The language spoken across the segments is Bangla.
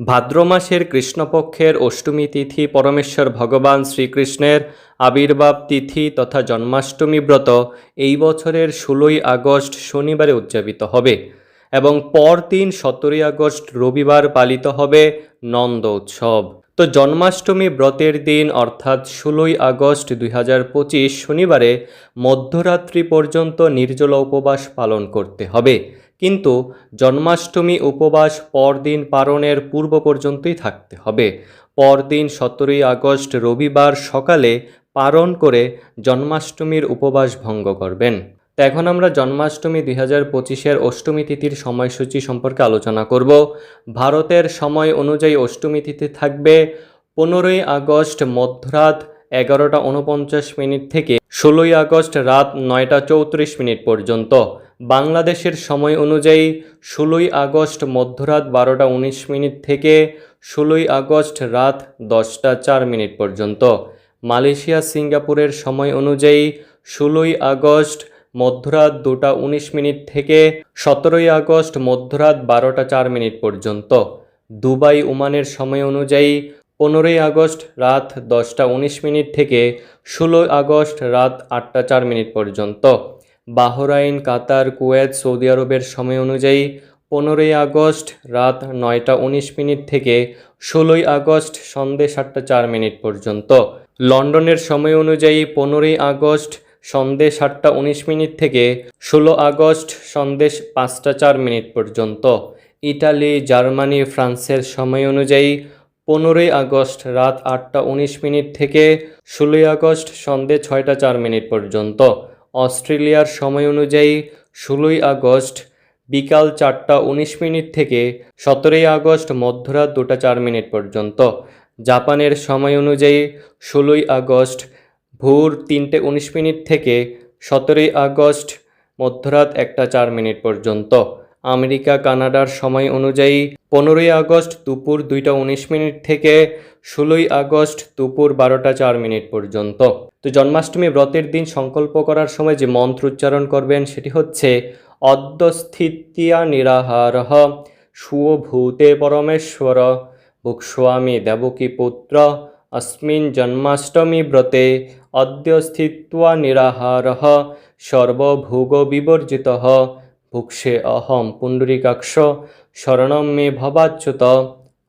ভাদ্র মাসের কৃষ্ণপক্ষের অষ্টমী তিথি পরমেশ্বর ভগবান শ্রীকৃষ্ণের আবির্ভাব তিথি তথা জন্মাষ্টমী ব্রত এই বছরের ষোলোই আগস্ট শনিবারে উদযাপিত হবে এবং পরদিন সতেরোই আগস্ট রবিবার পালিত হবে নন্দ উৎসব। তো জন্মাষ্টমী ব্রতের দিন অর্থাৎ ষোলোই আগস্ট দুই হাজার পঁচিশ শনিবারে মধ্যরাত্রি পর্যন্ত নির্জলা উপবাস পালন করতে হবে। কিন্তু জন্মাষ্টমী উপবাস পরদিন পালনের পূর্ব পর্যন্তই থাকতে হবে। পরদিন সতেরোই আগস্ট রবিবার সকালে পালন করে জন্মাষ্টমীর উপবাস ভঙ্গ করবেন। তো এখন আমরা জন্মাষ্টমী দুই হাজার পঁচিশের অষ্টমী তিথির সময়সূচি সম্পর্কে আলোচনা করব। ভারতের সময় অনুযায়ী অষ্টমী তিথি থাকবে। পনেরোই আগস্ট মধ্যরাত এগারোটা উনপঞ্চাশ মিনিট থেকে ষোলোই আগস্ট রাত নয়টা চৌত্রিশ মিনিট পর্যন্ত। বাংলাদেশের সময় অনুযায়ী ষোলোই আগস্ট মধ্যরাত বারোটা উনিশ মিনিট থেকে ষোলোই আগস্ট রাত দশটা চার মিনিট পর্যন্ত। মালয়েশিয়া সিঙ্গাপুরের সময় অনুযায়ী ষোলোই আগস্ট মধ্যরাত দুটা উনিশ মিনিট থেকে সতেরোই আগস্ট মধ্যরাত বারোটা চার মিনিট পর্যন্ত। দুবাই, ওমানের সময় অনুযায়ী পনেরোই আগস্ট রাত দশটা উনিশ মিনিট থেকে ষোলোই আগস্ট রাত আটটা চার মিনিট পর্যন্ত। বাহরাইন, কাতার, কুয়েত, সৌদি আরবের সময় অনুযায়ী পনেরোই আগস্ট রাত নয়টা উনিশ মিনিট থেকে ষোলোই আগস্ট সন্ধে সাতটা চার মিনিট পর্যন্ত। লন্ডনের সময় অনুযায়ী পনেরোই আগস্ট সন্ধে সাতটা উনিশ মিনিট থেকে ষোলো আগস্ট সন্দেশ পাঁচটা চার মিনিট পর্যন্ত। ইটালি, জার্মানি, ফ্রান্সের সময় অনুযায়ী পনেরোই আগস্ট রাত আটটা উনিশ মিনিট থেকে ষোলোই আগস্ট সন্ধে ছয়টা চার মিনিট পর্যন্ত। অস্ট্রেলিয়ার সময় অনুযায়ী ষোলোই আগস্ট বিকাল চারটা উনিশ মিনিট থেকে সতেরোই আগস্ট মধ্যরাত দুটা চার মিনিট পর্যন্ত। জাপানের সময় অনুযায়ী ষোলোই আগস্ট ভোর তিনটে উনিশ মিনিট থেকে সতেরোই আগস্ট মধ্যরাত একটা চার মিনিট পর্যন্ত। আমেরিকা, কানাডার সময় অনুযায়ী পনেরোই আগস্ট দুপুর দুইটা উনিশ মিনিট থেকে ষোলোই আগস্ট দুপুর বারোটা চার মিনিট পর্যন্ত। তো জন্মাষ্টমী ব্রতের দিন সংকল্প করার সময় যে মন্ত্র উচ্চারণ করবেন সেটি হচ্ছে, অদ্যস্থিতিয়া নিরাহারহ সুভূতে পরমেশ্বর ভুক্স্বামী দেবকী পুত্র, অস্মিন জন্মাষ্টমী ব্রতে অদ্যস্থিত্বা নিরাহারহ সর্বভোগ বিবর্জিত ভুক্ষে অহম পুণ্ডরিকাক্ষ, শরণম মে ভবাচ্যুত।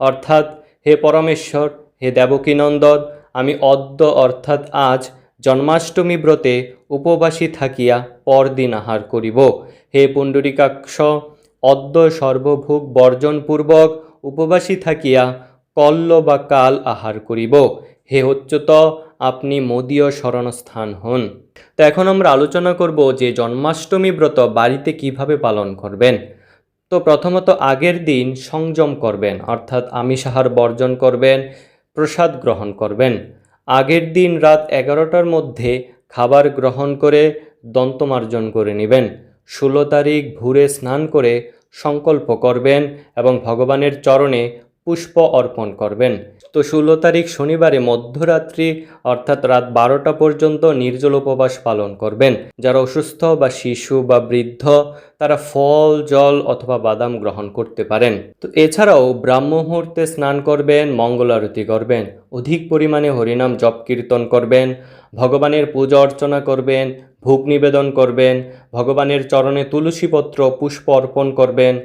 অর্থাৎ, হে পরমেশ্বর, হে দেবকীনন্দন, আমি অদ্য অর্থাৎ আজ জন্মাষ্টমী ব্রতে উপবাসী থাকিয়া পরদিন আহার করিব। হে পুণ্ডরিকাক্ষ, অদ্য সর্বভোগ বর্জনপূর্বক উপবাসী থাকিয়া কল্ল বা কাল আহার করিব। হে হচ্যুত আপনি মোদীয় শরণস্থান হন। তো এখন আমরা আলোচনা করব যে জন্মাষ্টমী ব্রত বাড়িতে কীভাবে পালন করবেন। তো প্রথমত আগের দিন সংযম করবেন, অর্থাৎ আমিষাহার বর্জন করবেন, প্রসাদ গ্রহণ করবেন। আগের দিন রাত এগারোটার মধ্যে খাবার গ্রহণ করে দন্তমার্জন করে নেবেন। ষোলো তারিখ ভোরে স্নান করে সংকল্প করবেন এবং ভগবানের চরণে পুষ্প অর্পণ করবেন। তো ষোলো তারিখ শনিবারে মধ্যরাত্রি, অর্থাৎ রাত বারোটা পর্যন্ত নির্জল উপবাস পালন করবেন। যারা অসুস্থ বা শিশু বা বৃদ্ধ, তারা ফল, জল অথবা বাদাম গ্রহণ করতে পারেন। তো এছাড়াও ব্রাহ্ম মুহূর্তে স্নান করবেন, মঙ্গল আরতি করবেন, অধিক পরিমাণে হরিনাম জপ কীর্তন করবেন, ভগবানের পূজা অর্চনা করবেন, ভোগ নিবেদন করবেন, ভগবানের চরণে তুলসীপত্র পুষ্প অর্পণ করবেন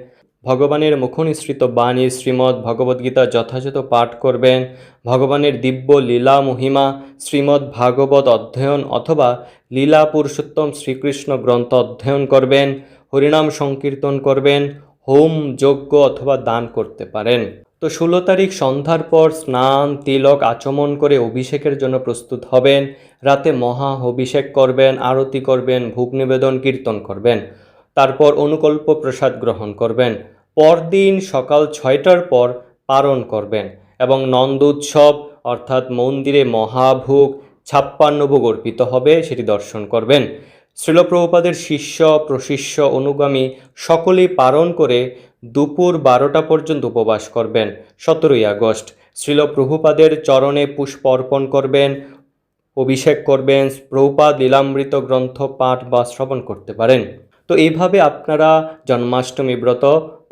ভগবানের মুখনিসৃত বাণী শ্রীমদ্ ভগবদ্গীতা যথাযথ পাঠ করবেন। ভগবানের দিব্য লীলা মহিমা শ্রীমদ্ ভাগবত অধ্যয়ন অথবা লীলা পুরুষোত্তম শ্রীকৃষ্ণ গ্রন্থ অধ্যয়ন করবেন, হরিনাম সংকীর্তন করবেন, হোম যজ্ঞ অথবা দান করতে পারেন। তো ষোলো তারিখ সন্ধ্যার পর স্নান, তিলক আচমন করে অভিষেকের জন্য প্রস্তুত হবেন। রাতে মহা অভিষেক করবেন, আরতি করবেন, ভোগ নিবেদন, কীর্তন করবেন। তারপর অনুকল্প প্রসাদ গ্রহণ করবেন। পরদিন সকাল ছয়টার পর পালন করবেন এবং নন্দোৎসব অর্থাৎ মন্দিরে মহাভোগ ছাপ্পান্ন ভোগ অর্পিত হবে, সেটি দর্শন করবেন। শ্রীলপ্রভুপাদের শিষ্য, প্রশিষ্য, অনুগামী সকলেই পালন করে দুপুর বারোটা পর্যন্ত উপবাস করবেন, সতেরোই আগস্ট। শ্রীলপ্রভুপাদের চরণে পুষ্প অর্পণ করবেন, অভিষেক করবেন, প্রভুপাদ লীলামৃত গ্রন্থ পাঠ বা শ্রবণ করতে পারেন। তো এইভাবে আপনারা জন্মাষ্টমী ব্রত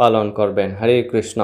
পালন করবেন। হরে কৃষ্ণ।